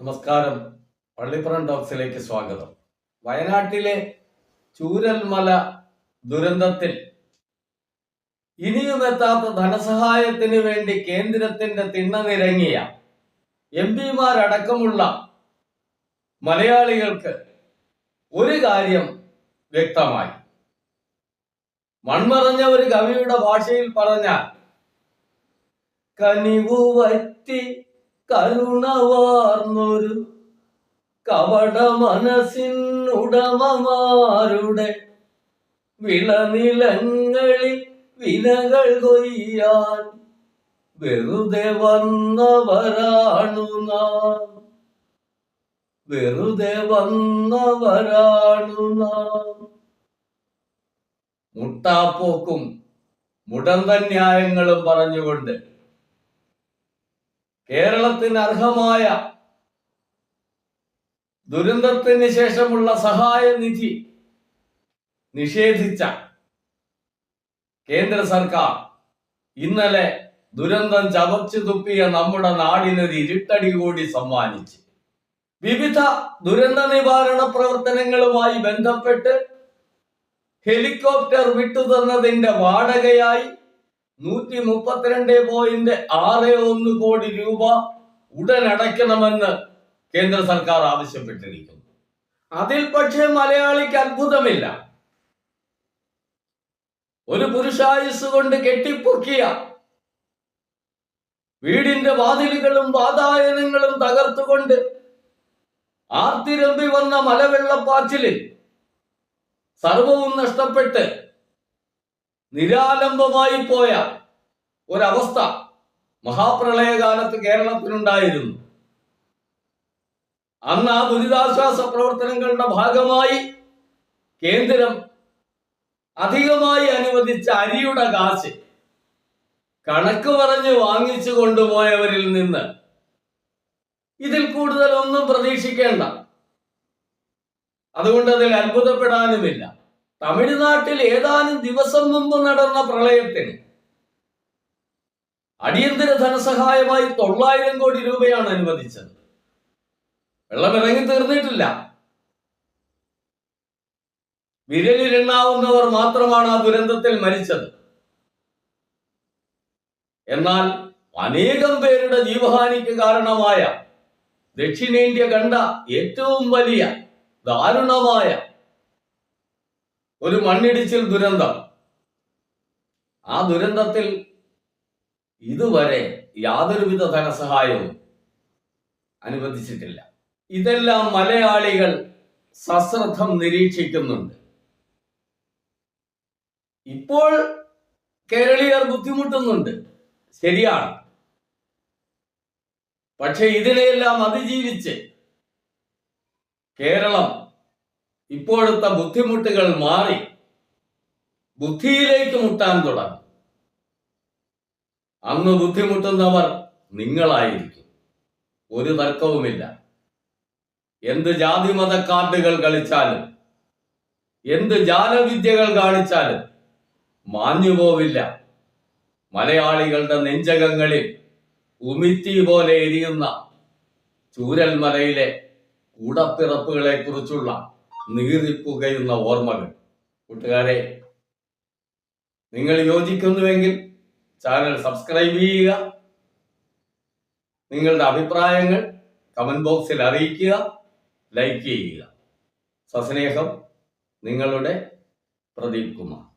നമസ്കാരം. പള്ളിപ്പുറം ടോക്സിലേക്ക് സ്വാഗതം. വയനാട്ടിലെ ചൂരൽമല ദുരന്തത്തിൽ ഇനിയും എത്താത്ത ധനസഹായത്തിന് വേണ്ടി കേന്ദ്രത്തിന്റെ തിണ്ണനിരങ്ങിയ എം പിമാരടക്കമുള്ള മലയാളികൾക്ക് ഒരു കാര്യം വ്യക്തമായി. മൺമറഞ്ഞ ഒരു കവിയുടെ ഭാഷയിൽ പറഞ്ഞ കനിവു വറ്റി കരുണവാർന്നൊരു മനസ്സിൻ ഉടമമാരുടെ വിളനിലങ്ങളിൽ വിലകൾ കൊയ്യാൻ വെറുതെ വന്നവരാണു നാം. വെറുതെ വന്നവരാണു നാം. മുട്ടാപ്പോക്കും മുടന്തന്യായങ്ങളും പറഞ്ഞുകൊണ്ട് കേരളത്തിന് അർഹമായ ദുരന്തത്തിന് ശേഷമുള്ള സഹായ നിധി നിഷേധിച്ച കേന്ദ്ര സർക്കാർ ഇന്നലെ ദുരന്തം ചവച്ചു തുപ്പിയ നമ്മുടെ നാടിനൊരു ഇരുട്ടടി കൂടി സമ്മാനിച്ചു. വിവിധ ദുരന്ത നിവാരണ പ്രവർത്തനങ്ങളുമായി ബന്ധപ്പെട്ട് ഹെലികോപ്റ്റർ വിട്ടുതന്നതിന്റെ വാടകയായി നൂറ്റി മുപ്പത്തിരണ്ട് പോയിന്റ് ആറ് ഒന്ന് കോടി രൂപ ഉടൻ അടയ്ക്കണമെന്ന് കേന്ദ്ര സർക്കാർ ആവശ്യപ്പെട്ടിരിക്കുന്നു. അതിൽ പക്ഷേ മലയാളിക്ക് അത്ഭുതമില്ല. ഒരു പുരുഷായുസ് കൊണ്ട് കെട്ടിപ്പൊക്കിയ വീടിന്റെ വാതിലുകളും വാതായനങ്ങളും തകർത്തുകൊണ്ട് ആർത്തിരമ്പി വന്ന മലവെള്ളപ്പാച്ചിലിൽ സർവവും നഷ്ടപ്പെട്ട് നിരാലംബമായി പോയ ഒരവസ്ഥ മഹാപ്രളയകാലത്ത് കേരളത്തിനുണ്ടായിരുന്നു അന്ന് ആ ദുരിതാശ്വാസ പ്രവർത്തനങ്ങളുടെ ഭാഗമായി കേന്ദ്രം അധികമായി അനുവദിച്ച അരിയുടെ കാശ് കണക്ക് പറഞ്ഞ് വാങ്ങിച്ചു കൊണ്ടുപോയവരിൽ നിന്ന് ഇതിൽ കൂടുതൽ ഒന്നും പ്രതീക്ഷിക്കേണ്ട. അതുകൊണ്ട് അതിൽ അത്ഭുതപ്പെടാനുമില്ല. തമിഴ്നാട്ടിൽ ഏതാനും ദിവസം മുമ്പ് നടന്ന പ്രളയത്തിന് അടിയന്തര ധനസഹായമായി തൊള്ളായിരം കോടി രൂപയാണ് അനുവദിച്ചത്. വെള്ളം ഇറങ്ങി തീർന്നിട്ടില്ല. വിരലിലെണ്ണാവുന്നവർ മാത്രമാണ് ആ ദുരന്തത്തിൽ മരിച്ചത്. എന്നാൽ അനേകം പേരുടെ ജീവഹാനിക്ക് കാരണമായ ദക്ഷിണേന്ത്യ കണ്ട ഏറ്റവും വലിയ ദാരുണമായ ഒരു മണ്ണിടിച്ചിൽ ദുരന്തം. ആ ദുരന്തത്തിൽ ഇതുവരെ യാതൊരുവിധ ധനസഹായവും അനുവദിച്ചിട്ടില്ല. ഇതെല്ലാം മലയാളികൾ സശ്രദ്ധം നിരീക്ഷിക്കുന്നുണ്ട്. ഇപ്പോൾ കേരളീയർ ബുദ്ധിമുട്ടുന്നുണ്ട്. ശരിയാണ്. പക്ഷെ ഇതിനെയെല്ലാം അതിജീവിച്ച് കേരളം ഇപ്പോഴത്തെ ബുദ്ധിമുട്ടുകൾ മാറി ബുദ്ധിയിലേക്ക് മുട്ടാൻ തുടങ്ങും. അന്ന് ബുദ്ധിമുട്ടുന്നവർ നിങ്ങളായിരിക്കും. ഒരു തർക്കവുമില്ല. എന്ത് ജാതി മത കാർഡുകൾ കളിച്ചാലും എന്ത് ജാലവിദ്യകൾ കാണിച്ചാലും മാഞ്ഞു പോവില്ല. മലയാളികളുടെ നെഞ്ചകങ്ങളിൽ ഉമിത്തി പോലെ എരിയുന്ന ചൂരൽമലയിലെ കൂടപ്പിറപ്പുകളെ കുറിച്ചുള്ള നീറിപ്പുകയുന്ന ഓർമ്മകൾ. കൂട്ടുകാരെ നിങ്ങൾ യോജിക്കുന്നുവെങ്കിൽ ചാനൽ സബ്സ്ക്രൈബ് ചെയ്യുക. നിങ്ങളുടെ അഭിപ്രായങ്ങൾ കമന്റ് ബോക്സിൽ അറിയിക്കുക. ലൈക്ക് ചെയ്യുക. സസ്നേഹം നിങ്ങളുടെ പ്രദീപ് കുമാർ.